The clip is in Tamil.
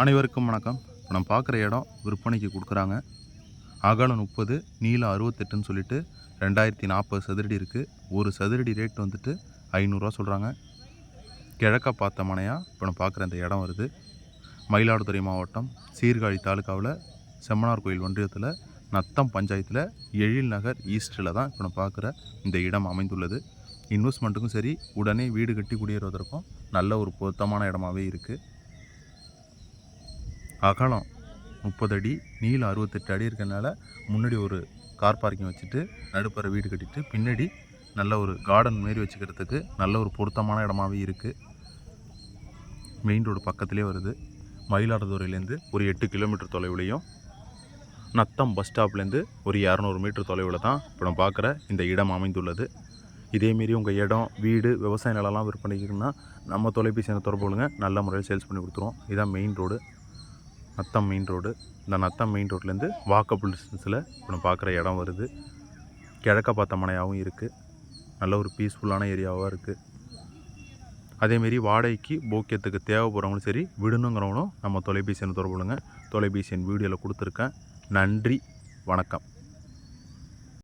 அனைவருக்கும் வணக்கம். இப்போ நம்ம பார்க்குற இடம் விற்பனைக்கு கொடுக்குறாங்க. அகலம் முப்பது நீளம் அறுபத்தெட்டுன்னு சொல்லிட்டு ரெண்டாயிரத்தி நாற்பது சதுரடி இருக்குது ஒரு சதுரடி ரேட் வந்துட்டு ஐநூறுரூவா சொல்கிறாங்க கிழக்க பார்த்த மனையாக இப்போ நம்ம பார்க்குற இந்த இடம் வருது. மயிலாடுதுறை மாவட்டம் சீர்காழி தாலுக்காவில் செம்மனார் கோயில் ஒன்றியத்தில் நத்தம் பஞ்சாயத்தில் எழில் நகர் ஈஸ்டில் தான் இப்போ நம்ம பார்க்குற இந்த இடம் அமைந்துள்ளது. இன்வெஸ்ட்மெண்ட்டுக்கும் சரி உடனே வீடு கட்டி குடியேறுவதற்கும் நல்ல ஒரு பொருத்தமான இடமாவே இருக்குது அகலம் முப்பது அடி நீளம் அறுபத்தெட்டு அடி இருக்கனால முன்னாடி ஒரு கார் பார்க்கிங் வச்சுட்டு நடுப்புற வீடு கட்டிட்டு பின்னாடி நல்ல ஒரு கார்டன் மாரி வச்சுக்கிறதுக்கு நல்ல ஒரு பொருத்தமான இடமாவே இருக்குது மெயின் ரோடு பக்கத்துலேயே வருது. மயிலாடுதுறையிலேருந்து ஒரு எட்டு கிலோமீட்டர் தொலைவுலையும் நத்தம் பஸ் ஸ்டாப்லேருந்து ஒரு இரநூறு மீட்டர் தொலைவில் தான் இப்போ நம்ம பார்க்குற இந்த இடம் அமைந்துள்ளது. இதேமாரி உங்கள் இடம் வீடு விவசாய நிலம்லாம் விற்பனைக்குன்னா நம்ம தொலைபேசி தொடர்பு கொள்ளுங்க. நல்ல முறையில் சேல்ஸ் பண்ணி கொடுத்துருவோம். இதுதான் main road Natham main road இந்த நத்தம் மெயின் ரோட்லேருந்து வாக்கபிள் டிஸ்டன்ஸில் இப்போ நம்ம பார்க்குற இடம் வருது. கிழக்க பார்த்த மனையாகவும் இருக்குது நல்ல ஒரு பீஸ்ஃபுல்லான ஏரியாவாக இருக்குது அதேமாரி வாடகைக்கு போக்கியத்துக்கு தேவைப்படுறவங்களும் சரி விடணுங்கிறவங்களும் நம்ம தொலைபேசி எண் தொடர்பு தொலைபேசி எண் வீடியோவில் கொடுத்துருக்கேன். நன்றி. வணக்கம்.